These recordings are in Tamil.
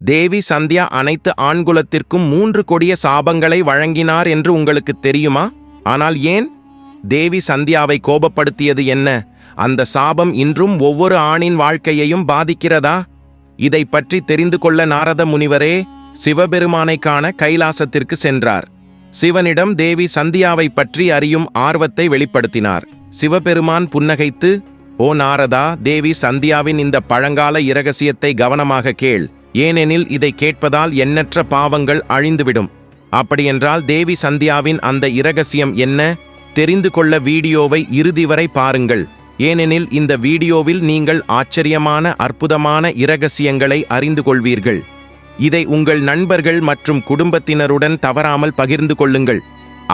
தேவி சந்தியா அனைத்து ஆண்குலத்திற்கும் மூன்று கொடிய சாபங்களை வழங்கினார் என்று உங்களுக்கு தெரியுமா? ஆனால் ஏன்? தேவி சந்தியாவை கோபப்படுத்தியது என்ன? அந்த சாபம் இன்றும் ஒவ்வொரு ஆணின் வாழ்க்கையையும் பாதிக்கிறதா? இதை பற்றி தெரிந்து கொள்ள நாரத முனிவரே சிவபெருமானை காண கைலாசத்திற்கு சென்றார். சிவனிடம் தேவி சந்தியாவை பற்றி அறியும் ஆர்வத்தை வெளிப்படுத்தினார். சிவபெருமான் புன்னகைத்து ஓ நாரதா தேவி சந்தியாவின் இந்த பழங்கால இரகசியத்தை கவனமாக கேள். ஏனெனில் இதை கேட்பதால் எண்ணற்ற பாவங்கள் அழிந்துவிடும். அப்படியென்றால் தேவி சந்தியாவின் அந்த இரகசியம் என்ன? தெரிந்து கொள்ள வீடியோவை இறுதி வரை பாருங்கள். ஏனெனில் இந்த வீடியோவில் நீங்கள் ஆச்சரியமான அற்புதமான இரகசியங்களை அறிந்து கொள்வீர்கள். இதை உங்கள் நண்பர்கள் மற்றும் குடும்பத்தினருடன் தவறாமல் பகிர்ந்து கொள்ளுங்கள்.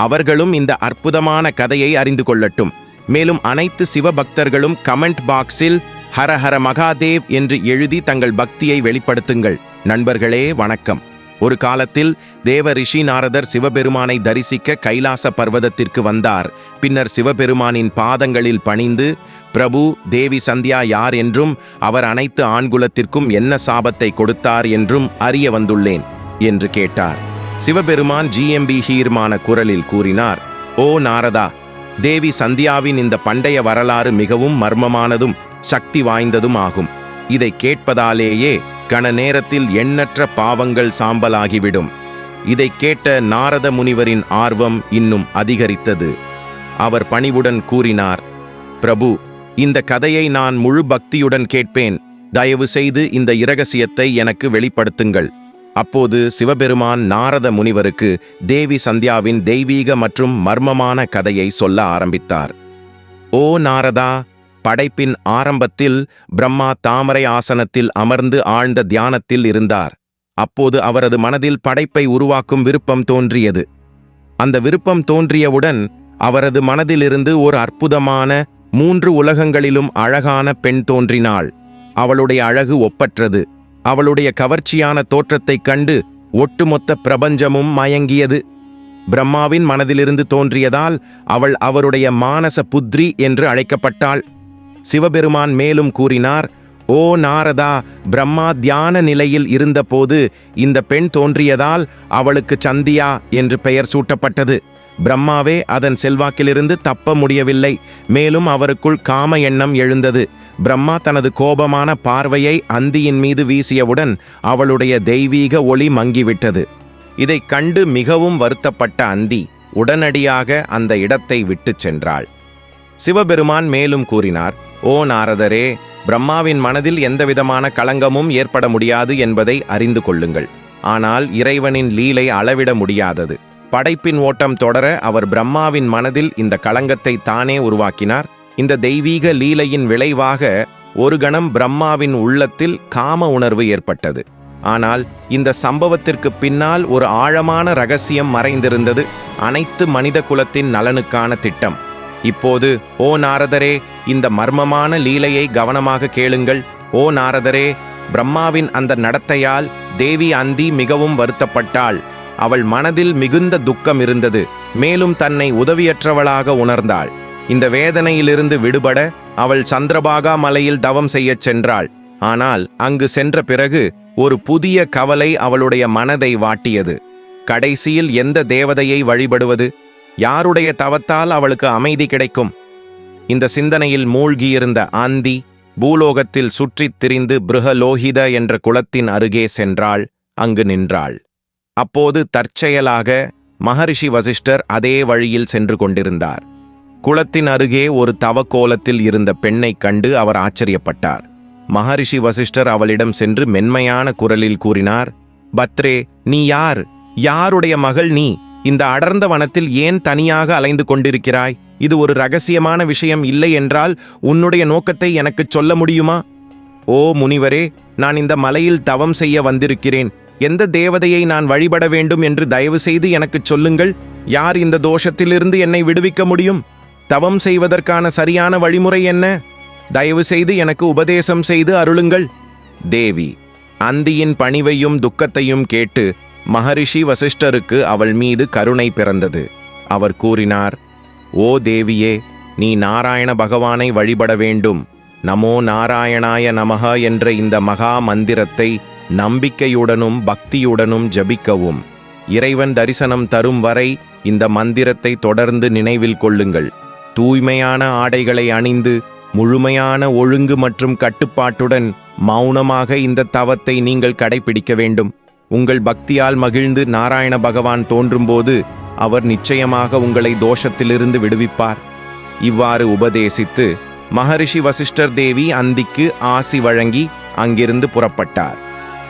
அவர்களும் இந்த அற்புதமான கதையை அறிந்து கொள்ளட்டும். மேலும் அனைத்து சிவபக்தர்களும் கமெண்ட் பாக்ஸில் ஹரஹர மகாதேவ் என்று எழுதி தங்கள் பக்தியை வெளிப்படுத்துங்கள். நண்பர்களே வணக்கம். ஒரு காலத்தில் தேவ ரிஷி நாரதர் சிவபெருமானை தரிசிக்க கைலாச பர்வதத்திற்கு வந்தார். பின்னர் சிவபெருமானின் பாதங்களில் பணிந்து பிரபு தேவி சந்தியா யார் என்றும் அவர் அனைத்து ஆண்குலத்திற்கும் என்ன சாபத்தை கொடுத்தார் என்றும் அறிய வந்துள்ளேன் என்று கேட்டார். சிவபெருமான் ஜிஎம்பி ஹீர்மான குரலில் கூறினார் ஓ நாரதா தேவி சந்தியாவின் இந்த பண்டைய வரலாறு மிகவும் மர்மமானதும் சக்தி வாய்ந்ததும் ஆகும் இதை கேட்பதாலேயே கண நேரத்தில் எண்ணற்ற பாவங்கள் சாம்பலாகிவிடும். இதை கேட்ட நாரத முனிவரின் ஆர்வம் இன்னும் அதிகரித்தது. அவர் பணிவுடன் கூறினார் பிரபு இந்த கதையை நான் முழு பக்தியுடன் கேட்பேன். தயவு செய்து இந்த இரகசியத்தை எனக்கு வெளிப்படுத்துங்கள். அப்போது சிவபெருமான் நாரத முனிவருக்கு தேவி சந்தியாவின் தெய்வீக மற்றும் மர்மமான கதையை சொல்ல ஆரம்பித்தார். ஓ நாரதா படைப்பின் ஆரம்பத்தில் பிரம்மா தாமரை ஆசனத்தில் அமர்ந்து ஆழ்ந்த தியானத்தில் இருந்தார். அப்போது அவரது மனதில் படைப்பை உருவாக்கும் விருப்பம் தோன்றியது. அந்த விருப்பம் தோன்றியவுடன் அவரது மனதிலிருந்து ஒரு அற்புதமான மூன்று உலகங்களிலும் அழகான பெண் தோன்றினாள். அவளுடைய அழகு ஒப்பற்றது. அவளுடைய கவர்ச்சியான தோற்றத்தைக் கண்டு ஒட்டுமொத்த பிரபஞ்சமும் மயங்கியது. பிரம்மாவின் மனதிலிருந்து தோன்றியதால் அவள் அவருடைய மானச புத்ரி என்று அழைக்கப்பட்டாள். சிவபெருமான் மேலும் கூறினார் ஓ நாரதா பிரம்மா தியான நிலையில் இருந்தபோது இந்த பெண் தோன்றியதால் அவளுக்கு சந்தியா என்று பெயர் சூட்டப்பட்டது. பிரம்மாவே அதன் செல்வாக்கிலிருந்து தப்ப முடியவில்லை. மேலும் அவருக்குள் காம எண்ணம் எழுந்தது. பிரம்மா தனது கோபமான பார்வையை அந்தியின் மீது வீசியவுடன் அவளுடைய தெய்வீக ஒளி மங்கிவிட்டது. இதைக் கண்டு மிகவும் வருத்தப்பட்ட அந்தி உடனடியாக அந்த இடத்தை விட்டுச் சென்றாள். சிவபெருமான் மேலும் கூறினார் ஓ நாரதரே பிரம்மாவின் மனதில் எந்தவிதமான களங்கமும் ஏற்பட முடியாது என்பதை அறிந்து கொள்ளுங்கள். ஆனால் இறைவனின் லீலை அளவிட முடியாதது. படைப்பின் ஓட்டம் தொடர அவர் பிரம்மாவின் மனதில் இந்த களங்கத்தை தானே உருவாக்கினார். இந்த தெய்வீக லீலையின் விளைவாக ஒரு கணம் பிரம்மாவின் உள்ளத்தில் காம உணர்வு ஏற்பட்டது. ஆனால் இந்த சம்பவத்திற்கு பின்னால் ஒரு ஆழமான ரகசியம் மறைந்திருந்தது. அனைத்து மனித குலத்தின் நலனுக்கான திட்டம். இப்போது ஓ நாரதரே இந்த மர்மமான லீலையை கவனமாக கேளுங்கள். ஓ நாரதரே பிரம்மாவின் அந்த நடத்தையால் தேவி அந்தி மிகவும் வருத்தப்பட்டாள். அவள் மனதில் மிகுந்த துக்கம் இருந்தது. மேலும் தன்னை உதவியற்றவளாக உணர்ந்தாள். இந்த வேதனையிலிருந்து விடுபட அவள் சந்திரபாகா மலையில் தவம் செய்யச் சென்றாள். ஆனால் அங்கு சென்ற பிறகு ஒரு புதிய கவலை அவளுடைய மனதை வாட்டியது. கடைசியில் எந்த தேவதையை வழிபடுவது? யாருடைய தவத்தால் அவளுக்கு அமைதி கிடைக்கும்? இந்த சிந்தனையில் மூழ்கியிருந்த ஆந்தி பூலோகத்தில் சுற்றித் திரிந்து பிருகலோகித என்ற குளத்தின் அருகே சென்றாள் அங்கு நின்றாள். அப்போது தற்செயலாக மகரிஷி வசிஷ்டர் அதே வழியில் சென்று கொண்டிருந்தார். குளத்தின் அருகே ஒரு தவக்கோலத்தில் இருந்த பெண்ணைக் கண்டு அவர் ஆச்சரியப்பட்டார். மகரிஷி வசிஷ்டர் அவளிடம் சென்று மென்மையான குரலில் கூறினார் பத்ரே நீ யார்? யாருடைய மகள் நீ? இந்த அடர்ந்த வனத்தில் ஏன் தனியாக அலைந்து கொண்டிருக்கிறாய்? இது ஒரு ரகசியமான விஷயம் இல்லை என்றால் உன்னுடைய நோக்கத்தை எனக்குச் சொல்ல முடியுமா? ஓ முனிவரே நான் இந்த மலையில் தவம் செய்ய வந்திருக்கிறேன். எந்த தேவதையை நான் வழிபட வேண்டும் என்று தயவு செய்து எனக்குச் சொல்லுங்கள். யார் இந்த தோஷத்திலிருந்து என்னை விடுவிக்க முடியும்? தவம் செய்வதற்கான சரியான வழிமுறை என்ன? தயவு செய்து எனக்கு உபதேசம் செய்து அருளுங்கள். தேவி அந்தியின் பணிவையும் துக்கத்தையும் கேட்டு மகரிஷி வசிஷ்டருக்கு அவள் மீது கருணை பிறந்தது. அவர் கூறினார் ஓ தேவியே நீ நாராயண பகவானை வழிபட வேண்டும். நமோ நாராயணாய நமக என்ற இந்த மகா மந்திரத்தை நம்பிக்கையுடனும் பக்தியுடனும் ஜபிக்கவும். இறைவன் தரிசனம் தரும் வரை இந்த மந்திரத்தை தொடர்ந்து நினைவில் கொள்ளுங்கள். தூய்மையான ஆடைகளை அணிந்து முழுமையான ஒழுங்கு மற்றும் கட்டுப்பாட்டுடன் மௌனமாக இந்த தவத்தை நீங்கள் கடைபிடிக்க வேண்டும். உங்கள் பக்தியால் மகிழ்ந்து நாராயண பகவான் தோன்றும்போது அவர் நிச்சயமாக உங்களை தோஷத்திலிருந்து விடுவிப்பார். இவ்வாறு உபதேசித்து மகரிஷி வசிஷ்டர் தேவி அந்திக்கு ஆசி வழங்கி அங்கிருந்து புறப்பட்டார்.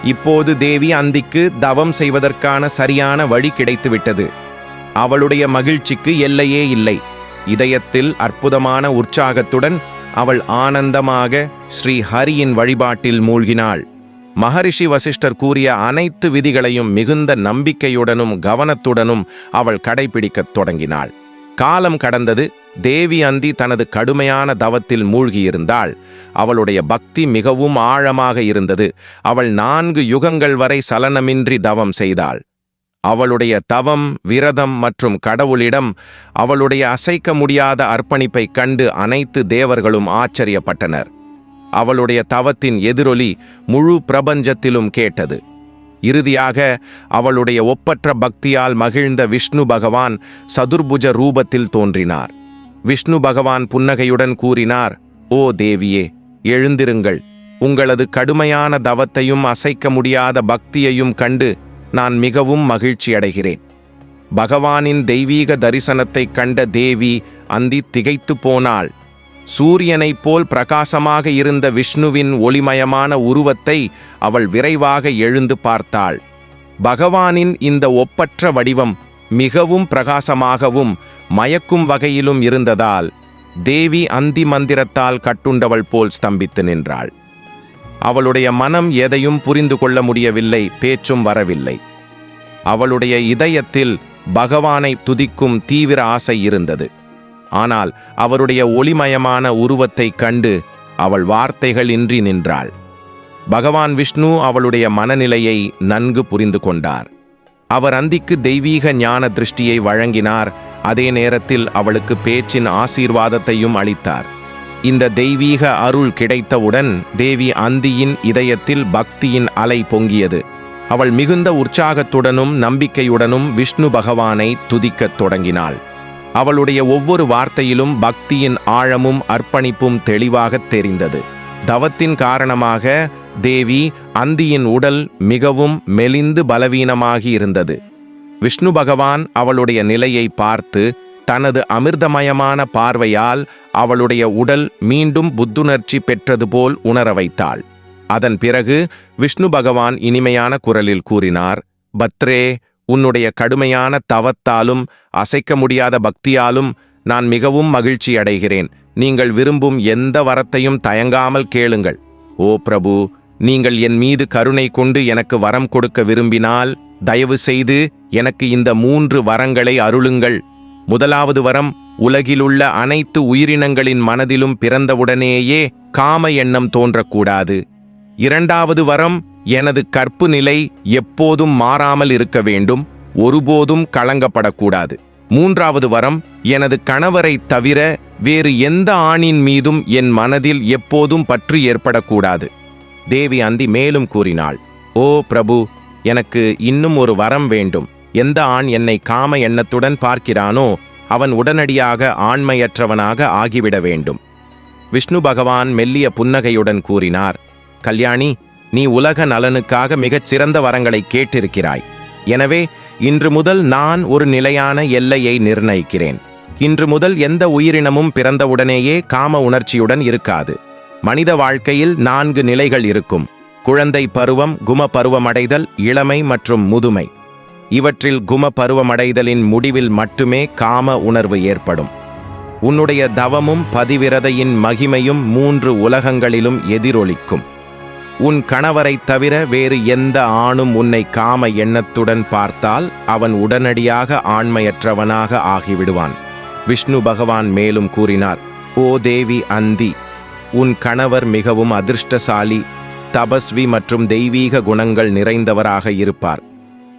இப்போது தேவி அந்திக்கு தவம் செய்வதற்கான சரியான வழி கிடைத்துவிட்டது. அவளுடைய மகிழ்ச்சிக்கு எல்லையே இல்லை. இதயத்தில் அற்புதமான உற்சாகத்துடன் அவள் ஆனந்தமாக ஸ்ரீ ஹரியின் வழிபாட்டில் மூழ்கினாள். மகரிஷி வசிஷ்டர் கூறிய அனைத்து விதிகளையும் மிகுந்த நம்பிக்கையுடனும் கவனத்துடனும் அவள் கடைபிடிக்கத் தொடங்கினாள். காலம் கடந்தது தேவி அந்தி தனது கடுமையான தவத்தில் மூழ்கியிருந்தாள். அவளுடைய பக்தி மிகவும் ஆழமாக இருந்தது. அவள் நான்கு யுகங்கள் வரை சலனமின்றி தவம் செய்தாள். அவளுடைய தவம் விரதம் மற்றும் கடவுளிடம் அவளுடைய அசைக்க முடியாத அர்ப்பணிப்பைக் கண்டு அனைத்து தேவர்களும் ஆச்சரியப்பட்டனர். அவளுடைய தவத்தின் எதிரொலி முழு பிரபஞ்சத்திலும் கேட்டது. இறுதியாக அவளுடைய ஒப்பற்ற பக்தியால் மகிழ்ந்த விஷ்ணு பகவான் சதுர்புஜ ரூபத்தில் தோன்றினார். விஷ்ணு பகவான் புன்னகையுடன் கூறினார் ஓ தேவியே எழுந்திருங்கள். உங்களது கடுமையான தவத்தையும் அசைக்க முடியாத பக்தியையும் கண்டு நான் மிகவும் மகிழ்ச்சியடைகிறேன். பகவானின் தெய்வீக தரிசனத்தைக் கண்ட தேவி அந்தி திகைத்து போனாள். சூரியனைப் போல் பிரகாசமாக இருந்த விஷ்ணுவின் ஒளிமயமான உருவத்தை அவள் விரைவாக எழுந்து பார்த்தாள். பகவானின் இந்த ஒப்பற்ற வடிவம் மிகவும் பிரகாசமாகவும் மயக்கும் வகையிலும் இருந்ததால் தேவி அந்தி மந்திரத்தால் கட்டுண்டவள் போல் ஸ்தம்பித்து நின்றாள். அவளுடைய மனம் எதையும் புரிந்து கொள்ள முடியவில்லை பேச்சும் வரவில்லை. அவளுடைய இதயத்தில் பகவானை துதிக்கும் தீவிர ஆசை இருந்தது. ஆனால் அவருடைய ஒளிமயமான உருவத்தைக் கண்டு அவள் வார்த்தைகள் இன்றி நின்றாள். பகவான் விஷ்ணு அவளுடைய மனநிலையை நன்கு புரிந்து கொண்டார். அவர் அந்திக்கு தெய்வீக ஞான திருஷ்டியை வழங்கினார். அதே நேரத்தில் அவளுக்கு பேச்சின் ஆசீர்வாதத்தையும் அளித்தார். இந்த தெய்வீக அருள் கிடைத்தவுடன் தேவி அந்தியின் இதயத்தில் பக்தியின் அலை பொங்கியது. அவள் மிகுந்த உற்சாகத்துடனும் நம்பிக்கையுடனும் விஷ்ணு பகவானை துதிக்கத் தொடங்கினாள். அவளுடைய ஒவ்வொரு வார்த்தையிலும் பக்தியின் ஆழமும் அர்ப்பணிப்பும் தெளிவாகத் தெரிந்தது. தவத்தின் காரணமாக தேவி அந்தியின் உடல் மிகவும் மெலிந்து பலவீனமாகி இருந்தது. விஷ்ணு பகவான் அவளுடைய நிலையை பார்த்து தனது அமிர்தமயமான பார்வையால் அவளுடைய உடல் மீண்டும் புத்துணர்ச்சி பெற்றது போல் உணர வைத்தாள். அதன் பிறகு விஷ்ணு பகவான் இனிமையான குரலில் கூறினார் பத்ரே உன்னுடைய கடுமையான தவத்தாலும் அசைக்க முடியாத பக்தியாலும் நான் மிகவும் மகிழ்ச்சி அடைகிறேன் நீங்கள் விரும்பும் எந்த வரத்தையும் தயங்காமல் கேளுங்கள். ஓ பிரபு நீங்கள் என் மீது கருணை கொண்டு எனக்கு வரம் கொடுக்க விரும்பினால் தயவு செய்து எனக்கு இந்த மூன்று வரங்களை அருளுங்கள். முதலாவது வரம் உலகிலுள்ள அனைத்து உயிரினங்களின் மனதிலும் பிறந்தவுடனேயே காம எண்ணம் தோன்றக்கூடாது. இரண்டாவது வரம் எனது கற்பு நிலை எப்போதும் மாறாமல் இருக்க வேண்டும் ஒருபோதும் களங்கப்படக்கூடாது மூன்றாவது வரம் எனது கணவரை தவிர வேறு எந்த ஆணின் மீதும் என் மனதில் எப்போதும் பற்று ஏற்படக்கூடாது. தேவி அந்தி மேலும் கூறினாள் ஓ பிரபு எனக்கு இன்னும் ஒரு வரம் வேண்டும். எந்த ஆண் என்னை காம எண்ணத்துடன் பார்க்கிறானோ அவன் உடனடியாக ஆண்மையற்றவனாக ஆகிவிட வேண்டும். விஷ்ணு பகவான் மெல்லிய புன்னகையுடன் கூறினார் கல்யாணி நீ உலக நலனுக்காக மிகச் சிறந்த வரங்களை கேட்டிருக்கிறாய். எனவே இன்று முதல் நான் ஒரு நிலையான எல்லையை நிர்ணயிக்கிறேன். இன்று முதல் எந்த உயிரினமும் பிறந்தவுடனேயே காம உணர்ச்சியுடன் இருக்காது. மனித வாழ்க்கையில் நான்கு நிலைகள் இருக்கும். குழந்தை பருவம் கும பருவமடைதல் இளமை மற்றும் முதுமை. இவற்றில் கும பருவமடைதலின் முடிவில் மட்டுமே காம உணர்வு ஏற்படும். உன்னுடைய தவமும் பதிவிரதையின் மகிமையும் மூன்று உலகங்களிலும் எதிரொலிக்கும். உன் கணவரைத் தவிர வேறு எந்த ஆணும் உன்னை காம எண்ணத்துடன் பார்த்தால் அவன் உடனடியாக ஆண்மையற்றவனாக ஆகிவிடுவான். விஷ்ணு பகவான் மேலும் கூறினார் ஓ தேவி அந்தி உன் கணவர் மிகவும் அதிர்ஷ்டசாலி தபஸ்வி மற்றும் தெய்வீக குணங்கள் நிறைந்தவராக இருப்பார்.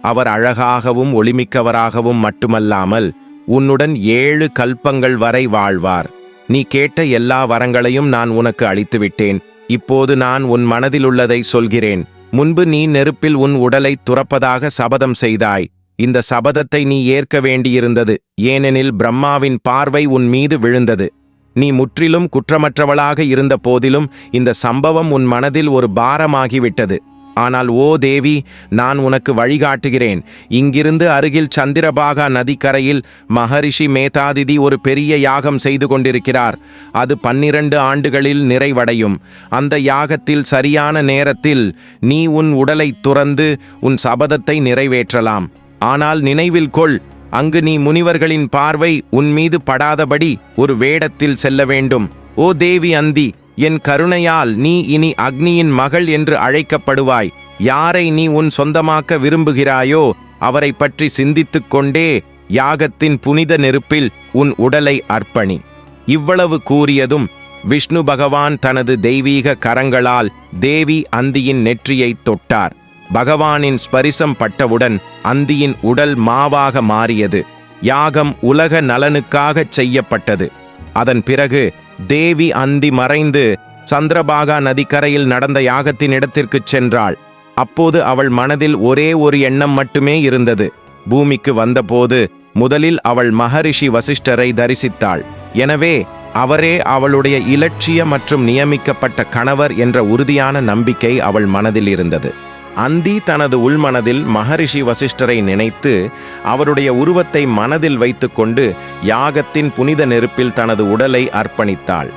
அவர் அழகாகவும் ஒளிமிக்கவராகவும் மட்டுமல்லாமல் உன்னுடன் ஏழு கல்பங்கள் வரை வாழ்வார். நீ கேட்ட எல்லா வரங்களையும் நான் உனக்கு அளித்துவிட்டேன். இப்போது நான் உன் மனதில் உள்ளதை சொல்கிறேன். முன்பு நீ நெருப்பில் உன் உடலை துறப்பதாக சபதம் செய்தாய். இந்த சபதத்தை நீ ஏற்க வேண்டியிருந்தது. ஏனெனில் பிரம்மாவின் பார்வை உன் மீது விழுந்தது. நீ முற்றிலும் குற்றமற்றவளாக இருந்த போதிலும் இந்த சம்பவம் உன் மனதில் ஒரு பாரமாகிவிட்டது. ஆனால் ஓ தேவி நான் உனக்கு வழிகாட்டுகிறேன். இங்கிருந்து அருகில் சந்திரபாகா நதிக்கரையில் மகரிஷி மேதாதிதி ஒரு பெரிய யாகம் செய்து கொண்டிருக்கிறார். அது பன்னிரண்டு ஆண்டுகளில் நிறைவடையும். அந்த யாகத்தில் சரியான நேரத்தில் நீ உன் உடலை துறந்து உன் சபதத்தை நிறைவேற்றலாம். ஆனால் நினைவில் கொள் அங்கு நீ முனிவர்களின் பார்வை உன் மீது படாதபடி ஒரு வேடத்தில் செல்ல வேண்டும். ஓ தேவி அந்தி என் கருணையால் நீ இனி அக்னியின் மகள் என்று அழைக்கப்படுவாய். யாரை நீ உன் சொந்தமாக்க விரும்புகிறாயோ அவரை பற்றி சிந்தித்துக் கொண்டே யாகத்தின் புனித நெருப்பில் உன் உடலை அர்ப்பணி. இவ்வளவு கூறியதும் விஷ்ணு பகவான் தனது தெய்வீக கரங்களால் தேவி அந்தியின் நெற்றியைத் தொட்டார். பகவானின் ஸ்பரிசம் பட்டவுடன் அந்தியின் உடல் மாவாக மாறியது. யாகம் உலக நலனுக்காகச் செய்யப்பட்டது. அதன் பிறகு தேவி அந்தி மறைந்து சந்திரபாகா நதிக்கரையில் நடந்த யாகத்தின் இடத்திற்குச் சென்றாள். அப்போது அவள் மனதில் ஒரே ஒரு எண்ணம் மட்டுமே இருந்தது. பூமிக்கு வந்தபோது முதலில் அவள் மகரிஷி வசிஷ்டரை தரிசித்தாள். எனவே அவரே அவளுடைய இலட்சிய மற்றும் நியமிக்கப்பட்ட கணவர் என்ற உறுதியான நம்பிக்கை அவள் மனதில் இருந்தது. அந்தி தனது உள்மனதில் மகரிஷி வசிஷ்டரை நினைத்து அவருடைய உருவத்தை மனதில் வைத்துக்கொண்டு யாகத்தின் புனித நெருப்பில் தனது உடலை அர்ப்பணித்தாள்.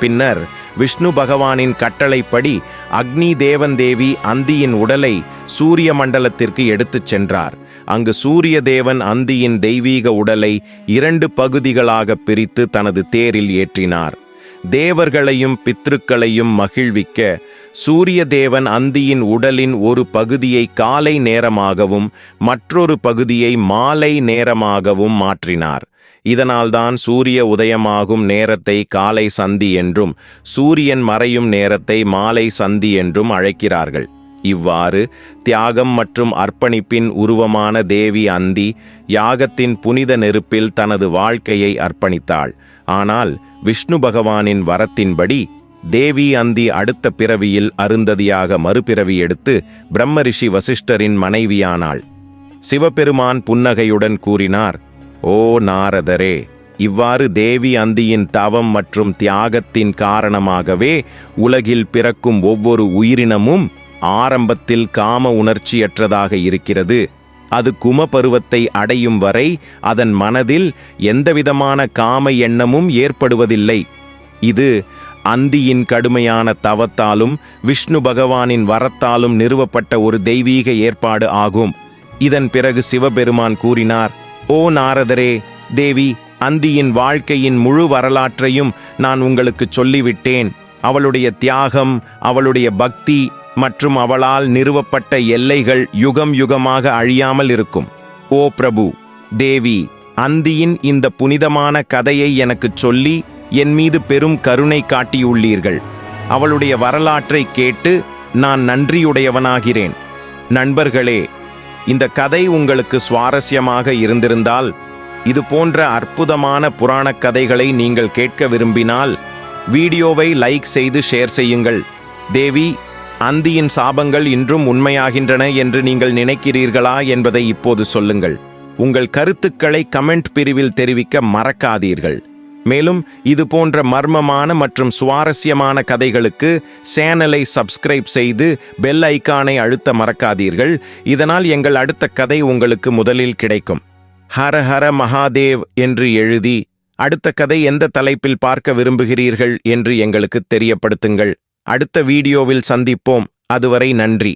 பின்னர் விஷ்ணு பகவானின் கட்டளைப்படி அக்னி தேவன் தேவி அந்தியின் உடலை சூரிய மண்டலத்திற்கு எடுத்துச் சென்றார். அங்கு சூரிய தேவன் அந்தியின் தெய்வீக உடலை இரண்டு பகுதிகளாக பிரித்து தனது தேரில் ஏற்றினார். தேவர்களையும் பித்ருக்களையும் மகிழ்விக்க சூரிய தேவன் அந்தியின் உடலின் ஒரு பகுதியை காலை நேரமாகவும் மற்றொரு பகுதியை மாலை நேரமாகவும் மாற்றினார். இதனால்தான் சூரிய உதயமாகும் நேரத்தை காலை சந்தி என்றும் சூரியன் மறையும் நேரத்தை மாலை சந்தி என்றும் அழைக்கிறார்கள். இவ்வாறு தியாகம் மற்றும் அர்ப்பணிப்பின் உருவமான தேவி அந்தி யாகத்தின் புனித நெருப்பில் தனது வாழ்க்கையை அர்ப்பணித்தாள். ஆனால் விஷ்ணு பகவானின் வரத்தின்படி தேவி அந்தி அடுத்த பிறவியில் அருந்ததியாக மறுபிறவி எடுத்து பிரம்மரிஷி வசிஷ்டரின் மனைவியானாள். சிவபெருமான் புன்னகையுடன் கூறினார் ஓ நாரதரே இவ்வாறு தேவி அந்தியின் தவம் மற்றும் தியாகத்தின் காரணமாகவே உலகில் பிறக்கும் ஒவ்வொரு உயிரினமும் ஆரம்பத்தில் காம உணர்ச்சியற்றதாக இருக்கிறது. அது கும பருவத்தை அடையும் வரை அதன் மனதில் எந்தவிதமான காம எண்ணமும் ஏற்படுவதில்லை. இது அந்தியின் கடுமையான தவத்தாலும் விஷ்ணு பகவானின் வரத்தாலும் நிறுவப்பட்ட ஒரு தெய்வீக ஏற்பாடு ஆகும். இதன் பிறகு சிவபெருமான் கூறினார் ஓ நாரதரே தேவி அந்தியின் வாழ்க்கையின் முழு வரலாற்றையும் நான் உங்களுக்கு சொல்லிவிட்டேன். அவளுடைய தியாகம் அவளுடைய பக்தி மற்றும் அவளால் நிறுவப்பட்ட எல்லைகள் யுகம் யுகமாக அழியாமல் இருக்கும். ஓ பிரபு தேவி அந்தியின் இந்த புனிதமான கதையை எனக்குச் சொல்லி என் மீது பெரும் கருணை காட்டியுள்ளீர்கள். அவளுடைய வரலாற்றை கேட்டு நான் நன்றியுடையவனாகிறேன். நண்பர்களே இந்த கதை உங்களுக்கு சுவாரஸ்யமாக இருந்திருந்தால் இது போன்ற அற்புதமான புராணக் கதைகளை நீங்கள் கேட்க விரும்பினால் வீடியோவை லைக் செய்து ஷேர் செய்யுங்கள். தேவி அந்தியின் சாபங்கள் இன்றும் உண்மையாகின்றன என்று நீங்கள் நினைக்கிறீர்களா என்பதை இப்போது சொல்லுங்கள். உங்கள் கருத்துக்களை கமெண்ட் பிரிவில் தெரிவிக்க மறக்காதீர்கள். மேலும் இது போன்ற மர்மமான மற்றும் சுவாரஸ்யமான கதைகளுக்கு சேனலை சப்ஸ்கிரைப் செய்து பெல் ஐக்கானை அழுத்த மறக்காதீர்கள். இதனால் எங்கள் அடுத்த கதை உங்களுக்கு முதலில் கிடைக்கும். ஹர ஹர மகாதேவ் என்று எழுதி அடுத்த கதை எந்த தலைப்பில் பார்க்க விரும்புகிறீர்கள் என்று எங்களுக்கு தெரியப்படுத்துங்கள். அடுத்த வீடியோவில் சந்திப்போம். அதுவரை நன்றி.